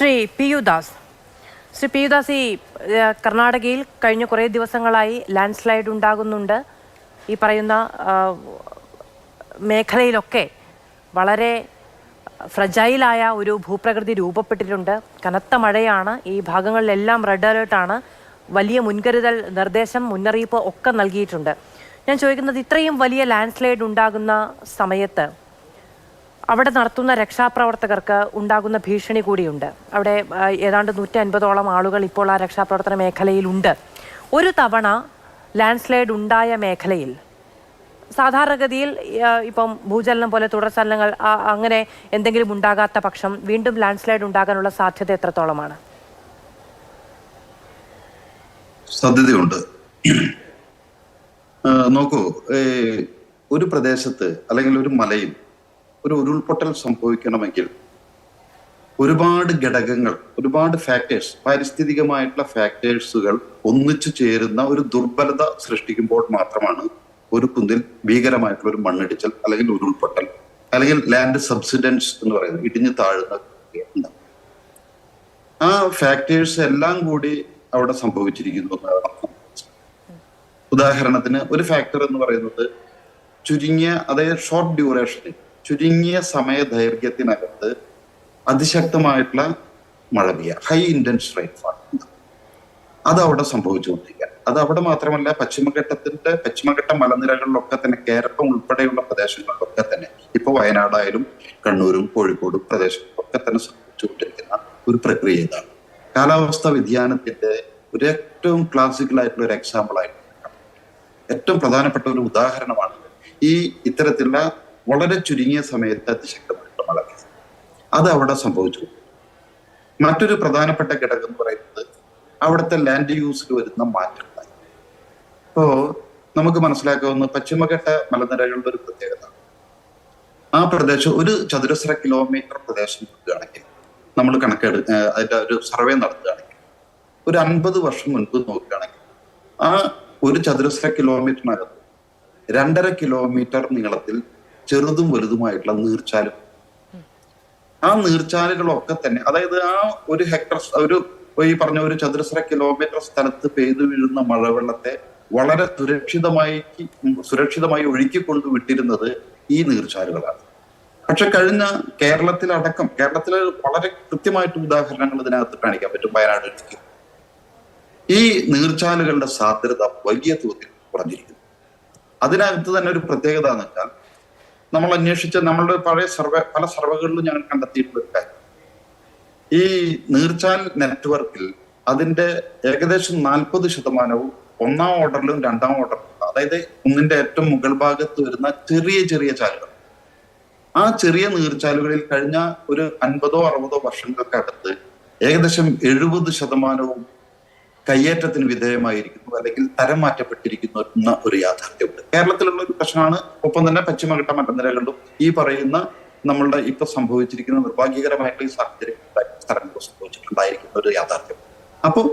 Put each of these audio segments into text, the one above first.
Shri P Yudas Shri P Yudas ഈ കർണാടകയിൽ കഴിഞ്ഞ കുറേ ദിവസങ്ങളായി ലാൻഡ് സ്ലൈഡ് ഉണ്ടാകുന്നുണ്ട്. ഈ പറയുന്ന മേഖലയിലൊക്കെ വളരെ ഫ്രജൈലായ ഒരു ഭൂപ്രകൃതി രൂപപ്പെട്ടിട്ടുണ്ട്. കനത്ത മഴയാണ്. ഈ ഭാഗങ്ങളിലെല്ലാം റെഡ് അലേർട്ടാണ്. വലിയ മുൻകരുതൽ നിർദ്ദേശം മുന്നറിയിപ്പ് ഒക്കെ നൽകിയിട്ടുണ്ട്. ഞാൻ ചോദിക്കുന്നത് ഇത്രയും വലിയ ലാൻഡ് സ്ലൈഡ് ഉണ്ടാകുന്ന സമയത്ത് അവിടെ നടത്തുന്ന രക്ഷാപ്രവർത്തകർക്ക് ഉണ്ടാകുന്ന ഭീഷണി കൂടിയുണ്ട്. അവിടെ ഏതാണ്ട് നൂറ്റി അൻപതോളം ആളുകൾ ഇപ്പോൾ ആ രക്ഷാപ്രവർത്തന മേഖലയിലുണ്ട്. ഒരു തവണ ലാൻഡ് സ്ലൈഡ് ഉണ്ടായ മേഖലയിൽ സാധാരണഗതിയിൽ ഇപ്പം ഭൂചലനം പോലെ തുടർചലനങ്ങൾ അങ്ങനെ എന്തെങ്കിലും ഉണ്ടാകാത്ത പക്ഷം വീണ്ടും ലാൻഡ് സ്ലൈഡ് ഉണ്ടാകാനുള്ള സാധ്യത എത്രത്തോളമാണ്? സാധ്യതയുണ്ട്. നോക്കൂ ഒരു പ്രദേശത്ത് അല്ലെങ്കിൽ ഒരു മലയിൽ ഒരു ഉരുൾപൊട്ടൽ സംഭവിക്കണമെങ്കിൽ ഒരുപാട് ഘടകങ്ങൾ ഒരുപാട് ഫാക്ടേഴ്സ് പാരിസ്ഥിതികമായിട്ടുള്ള ഫാക്ടേഴ്സുകൾ ഒന്നിച്ചു ചേരുന്ന ഒരു ദുർബലത സൃഷ്ടിക്കുമ്പോൾ മാത്രമാണ് ഒരു കുന്നിൽ ഭീകരമായിട്ടുള്ള ഒരു മണ്ണിടിച്ചൽ അല്ലെങ്കിൽ ഉരുൾപൊട്ടൽ അല്ലെങ്കിൽ ലാൻഡ് സബ്സിഡൻസ് എന്ന് പറയുന്നത് ഇടിഞ്ഞു താഴുന്ന ആ ഫാക്ടേഴ്സ് എല്ലാം കൂടി അവിടെ സംഭവിച്ചിരിക്കുന്നു ഉദാഹരണത്തിന് ഒരു ഫാക്ടർ എന്ന് പറയുന്നത് ചുരുങ്ങിയ അതായത് ഷോർട്ട് ഡ്യൂറേഷനിൽ ചുരുങ്ങിയ സമയ ദൈർഘ്യത്തിനകത്ത് അതിശക്തമായിട്ടുള്ള മഴ പെയ്യുക ഹൈ ഇന്റൻസ് റെയിൻഫാൾ അത് അവിടെ സംഭവിച്ചുകൊണ്ടിരിക്കുക അത് അവിടെ മാത്രമല്ല പശ്ചിമഘട്ടത്തിന്റെ പശ്ചിമഘട്ട മലനിരകളിലൊക്കെ തന്നെ കേരളം ഉൾപ്പെടെയുള്ള പ്രദേശങ്ങളിലൊക്കെ തന്നെ ഇപ്പൊ വയനാടായാലും കണ്ണൂരും കോഴിക്കോടും പ്രദേശങ്ങളിലൊക്കെ തന്നെ സംഭവിച്ചുകൊണ്ടിരിക്കുന്ന ഒരു പ്രക്രിയ ഇതാണ്. കാലാവസ്ഥാ വ്യതിയാനത്തിന്റെ ഒരു ഏറ്റവും ക്ലാസിക്കൽ ആയിട്ടുള്ള ഒരു എക്സാമ്പിൾ ആയിട്ട് ഏറ്റവും പ്രധാനപ്പെട്ട ഒരു ഉദാഹരണമാണ് ഈ ഇത്തരത്തിലുള്ള വളരെ ചുരുങ്ങിയ സമയത്ത് അതിശക്തമായിട്ട് മഴ പെയ്തു. അത് അവിടെ സംഭവിച്ചു. മറ്റൊരു പ്രധാനപ്പെട്ട ഘടകം എന്ന് പറയുന്നത് അവിടുത്തെ ലാൻഡ് യൂസിൽ വരുന്ന മാറ്റങ്ങളായി. ഇപ്പോ നമുക്ക് മനസ്സിലാക്കാവുന്ന പശ്ചിമഘട്ട മലനിരകളുടെ ഒരു പ്രത്യേകത. ആ പ്രദേശം ഒരു ചതുരശ്ര കിലോമീറ്റർ പ്രദേശം നോക്കുകയാണെങ്കിൽ നമ്മൾ കണക്കെടു അതിന്റെ ഒരു സർവേ നടത്തുകയാണെങ്കിൽ ഒരു അൻപത് വർഷം മുൻപ് നോക്കുകയാണെങ്കിൽ ആ ഒരു ചതുരശ്ര കിലോമീറ്ററിനകത്ത് രണ്ടര കിലോമീറ്റർ നീളത്തിൽ ചെറുതും വലുതുമായിട്ടുള്ള നീർച്ചാലും. ആ നീർച്ചാലുകളൊക്കെ തന്നെ അതായത് ആ ഒരു ഹെക്ടർ ഒരു ഈ പറഞ്ഞ ഒരു ചതുരശ്ര കിലോമീറ്റർ സ്ഥലത്ത് പെയ്തു വീഴുന്ന മഴവെള്ളത്തെ വളരെ സുരക്ഷിതമായി സുരക്ഷിതമായി ഒഴുക്കിക്കൊണ്ട് വിട്ടിരുന്നത് ഈ നീർച്ചാലുകളാണ്. പക്ഷെ കഴിഞ്ഞ കേരളത്തിലടക്കം കേരളത്തിലെ വളരെ കൃത്യമായിട്ട് ഉദാഹരണങ്ങൾ ഇതിനകത്ത് കാണിക്കാൻ പറ്റും വയനാട് ഇടുക്കി ഈ നീർച്ചാലുകളുടെ സാധ്യത വലിയ തോതിൽ കുറഞ്ഞിരിക്കുന്നു. അതിനകത്ത് തന്നെ ഒരു പ്രത്യേകത എന്ന് വെച്ചാൽ നമ്മൾ അന്വേഷിച്ച നമ്മളുടെ പഴയ സർവേ പല സർവേകളിലും ഞങ്ങൾ കണ്ടെത്തിയിട്ടുണ്ട് ഈ നീർച്ചാൽ നെറ്റ്വർക്കിൽ അതിന്റെ ഏകദേശം നാൽപ്പത് ശതമാനവും ഒന്നാം ഓർഡറിലും രണ്ടാം ഓർഡറിലും അതായത് കുന്നിന്റെ ഏറ്റവും മുകൾ ഭാഗത്ത് വരുന്ന ചെറിയ ചെറിയ ചാലുകൾ. ആ ചെറിയ നീർച്ചാലുകളിൽ കഴിഞ്ഞ ഒരു അൻപതോ അറുപതോ വർഷങ്ങൾക്കകത്ത് ഏകദേശം എഴുപത് ശതമാനവും കയ്യേറ്റത്തിന് വിധേയമായിരിക്കുന്നു അല്ലെങ്കിൽ തരം മാറ്റപ്പെട്ടിരിക്കുന്നു എന്ന ഒരു യാഥാർത്ഥ്യമുണ്ട്. കേരളത്തിലുള്ള ഒരു പ്രശ്നമാണ് ഒപ്പം തന്നെ പശ്ചിമഘട്ട മണ്ഡലങ്ങളിലും ഈ പറയുന്ന നമ്മളുടെ ഇപ്പൊ സംഭവിച്ചിരിക്കുന്ന നിർഭാഗ്യകരമായിട്ടുള്ള ഈ സാഹചര്യം സ്ഥലങ്ങളിൽ സംഭവിച്ചിട്ടുണ്ടായിരിക്കുന്ന ഒരു യാഥാർത്ഥ്യം. അപ്പോൾ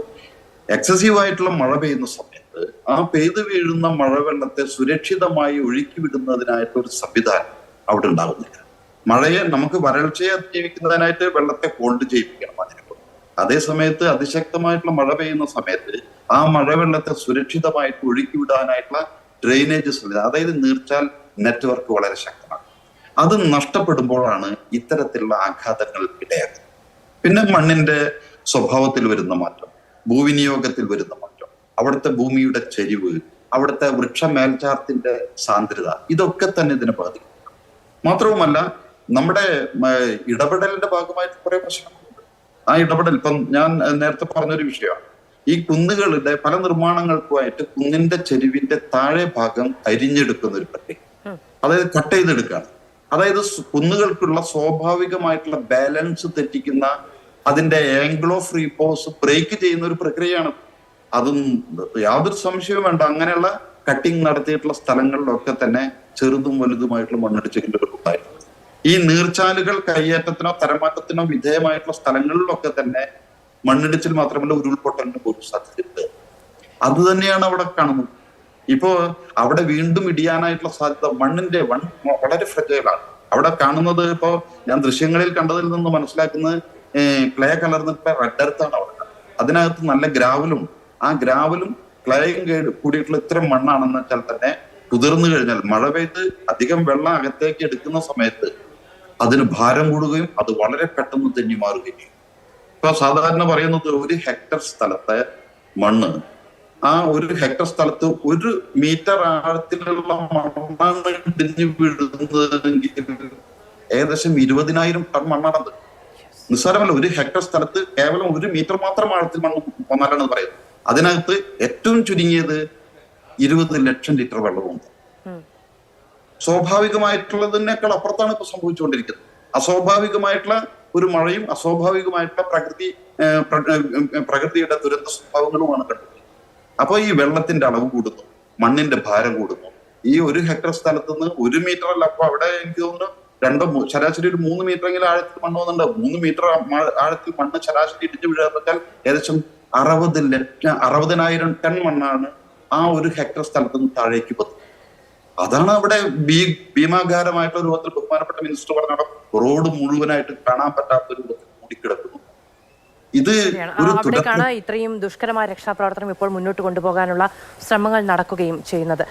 എക്സസീവ് ആയിട്ടുള്ള മഴ പെയ്യുന്ന സമയത്ത് ആ പെയ്തു വീഴുന്ന മഴവെള്ളത്തെ സുരക്ഷിതമായി ഒഴുക്കി വിടുന്നതിനായിട്ടുള്ള ഒരു സംവിധാനം അവിടെ ഉണ്ടാകുന്നില്ല. മഴയെ നമുക്ക് വരൾച്ചയെ അതിജീവിക്കുന്നതിനായിട്ട് വെള്ളത്തെ ഹോൾഡ് ചെയ്യിപ്പിക്കണം അതിനെ. അതേ സമയത്ത് അതിശക്തമായിട്ടുള്ള മഴ പെയ്യുന്ന സമയത്ത് ആ മഴവെള്ളത്തെ സുരക്ഷിതമായിട്ട് ഒഴുക്കി വിടാനായിട്ടുള്ള ഡ്രെയിനേജ് സംവിധാനം അതായത് നീർച്ചാൽ നെറ്റ്വർക്ക് വളരെ ശക്തമാണ്. അത് നഷ്ടപ്പെടുമ്പോഴാണ് ഇത്തരത്തിലുള്ള ആഘാതങ്ങൾ ഇടയാകുന്നത് പിന്നെ മണ്ണിന്റെ സ്വഭാവത്തിൽ വരുന്ന മാറ്റം ഭൂവിനിയോഗത്തിൽ വരുന്ന മാറ്റം അവിടുത്തെ ഭൂമിയുടെ ചെരിവ് അവിടുത്തെ വൃക്ഷ മേൽച്ചാർത്തിന്റെ സാന്ദ്രത ഇതൊക്കെ തന്നെ ഇതിനെ ബാധിക്കും. മാത്രവുമല്ല നമ്മുടെ ഇടപെടലിന്റെ ഭാഗമായിട്ട് കുറെ പ്രശ്നങ്ങളുണ്ട്. ആ ഇടപെടൽ ഇപ്പം ഞാൻ നേരത്തെ പറഞ്ഞൊരു വിഷയമാണ്. ഈ കുന്നുകളുടെ പല നിർമ്മാണങ്ങൾക്കുമായിട്ട് കുന്നിന്റെ ചെരുവിന്റെ താഴെ ഭാഗം അരിഞ്ഞെടുക്കുന്ന ഒരു പ്രക്രിയ അതായത് കട്ട് ചെയ്തെടുക്കുകയാണ്. അതായത് കുന്നുകൾക്കുള്ള സ്വാഭാവികമായിട്ടുള്ള ബാലൻസ് തെറ്റിക്കുന്ന അതിന്റെ ആംഗിൾ ഓഫ് റീപോസ് ബ്രേക്ക് ചെയ്യുന്ന ഒരു പ്രക്രിയയാണ്. അതും യാതൊരു സംശയവും വേണ്ട. അങ്ങനെയുള്ള കട്ടിങ് നടത്തിയിട്ടുള്ള സ്ഥലങ്ങളിലൊക്കെ തന്നെ ചെറുതും വലുതുമായിട്ടുള്ള മണ്ണിടിച്ചിലുകൾ ഉണ്ടായിട്ടുണ്ട് ഈ നീർച്ചാലുകൾ കയ്യേറ്റത്തിനോ തരമാറ്റത്തിനോ വിധേയമായിട്ടുള്ള സ്ഥലങ്ങളിലൊക്കെ തന്നെ മണ്ണിടിച്ചിൽ മാത്രമല്ല ഉരുൾപൊട്ടലിന് പോലും സാധ്യതയുണ്ട്. അത് തന്നെയാണ് അവിടെ കാണുന്നത്. ഇപ്പോ അവിടെ വീണ്ടും ഇടിയാനായിട്ടുള്ള സാധ്യത മണ്ണിന്റെ വൺ വളരെ ഫ്രജൈലാണ് അവിടെ കാണുന്നത് ഇപ്പോ ഞാൻ ദൃശ്യങ്ങളിൽ കണ്ടതിൽ നിന്ന് മനസ്സിലാക്കുന്നത് ക്ലേ കലർന്നിട്ട് റെഡ് എർത്താണ് അവിടെ. അതിനകത്ത് നല്ല ഗ്രാവലും ആ ഗ്രാവലും ക്ലേയും കേട് കൂടിയിട്ടുള്ള ഇത്തരം മണ്ണാണെന്ന് വെച്ചാൽ തന്നെ കുതിർന്നു കഴിഞ്ഞാൽ മഴ പെയ്ത് അധികം വെള്ളം അകത്തേക്ക് എടുക്കുന്ന സമയത്ത് അതിന് ഭാരം കൂടുകയും അത് വളരെ പെട്ടെന്ന് തെന്നി മാറുകയും ചെയ്യും. ഇപ്പൊ സാധാരണ പറയുന്നത് ഒരു ഹെക്ടർ സ്ഥലത്തെ മണ്ണ്. ആ ഒരു ഹെക്ടർ സ്ഥലത്ത് ഒരു മീറ്റർ ആഴത്തിലുള്ള മണ്ണാണ് ഇടിഞ്ഞു വീഴുന്നതെങ്കിൽ ഏകദേശം ഇരുപതിനായിരം ടൺ മണ്ണാണത് നിസ്സാരമല്ല ഒരു ഹെക്ടർ സ്ഥലത്ത് കേവലം ഒരു മീറ്റർ മാത്രം ആഴത്തിൽ മണ്ണ് വന്നാലാണ് പറയുന്നത്. അതിനകത്ത് ഏറ്റവും ചുരുങ്ങിയത് ഇരുപത് ലക്ഷം ലിറ്റർ വെള്ളമുണ്ട്. സ്വാഭാവികമായിട്ടുള്ളതിനേക്കാൾ അപ്പുറത്താണ് ഇപ്പൊ സംഭവിച്ചുകൊണ്ടിരിക്കുന്നത്. അസ്വാഭാവികമായിട്ടുള്ള ഒരു മഴയും അസ്വാഭാവികമായിട്ടുള്ള പ്രകൃതി പ്രകൃതിയുടെ ദുരന്ത സ്വഭാവങ്ങളുമാണ് കണ്ടത്. അപ്പൊ ഈ വെള്ളത്തിന്റെ അളവ് കൂടുന്നു മണ്ണിന്റെ ഭാരം കൂടുന്നു. ഈ ഒരു ഹെക്ടർ സ്ഥലത്ത് നിന്ന് ഒരു മീറ്റർ അല്ല അപ്പൊ അവിടെ എനിക്ക് തോന്നുന്നു രണ്ടോ ശരാശരി ഒരു മൂന്ന് മീറ്റർ എങ്കിലും ആഴത്തിൽ മണ്ണ് വന്നിട്ടുണ്ട്. മൂന്ന് മീറ്റർ ആഴത്തിൽ മണ്ണ് ശരാശരി ഇടിഞ്ഞു വീഴാത്താൽ ഏകദേശം അറുപത് ലക്ഷം അറുപതിനായിരം ടൺ മണ്ണാണ് ആ ഒരു ഹെക്ടർ സ്ഥലത്ത് നിന്ന് താഴേക്ക് പറ്റുന്നത് അതാണ് അവിടെ ഭീ ഭീമാകാരമായിട്ടുള്ള രൂപത്തിൽ ബഹുമാനപ്പെട്ട മിനിസ്റ്റർ പറഞ്ഞ റോഡ് മുഴുവനായിട്ട് കാണാൻ പറ്റാത്ത രൂപത്തിൽ മൂടിക്കിടക്കുന്നു. ഇത് ഒരു അവിടേക്കാണ് ഇത്രയും ദുഷ്കരമായ രക്ഷാപ്രവർത്തനം ഇപ്പോൾ മുന്നോട്ട് കൊണ്ടുപോകാനുള്ള ശ്രമങ്ങൾ നടക്കുകയും ചെയ്യുന്നത്.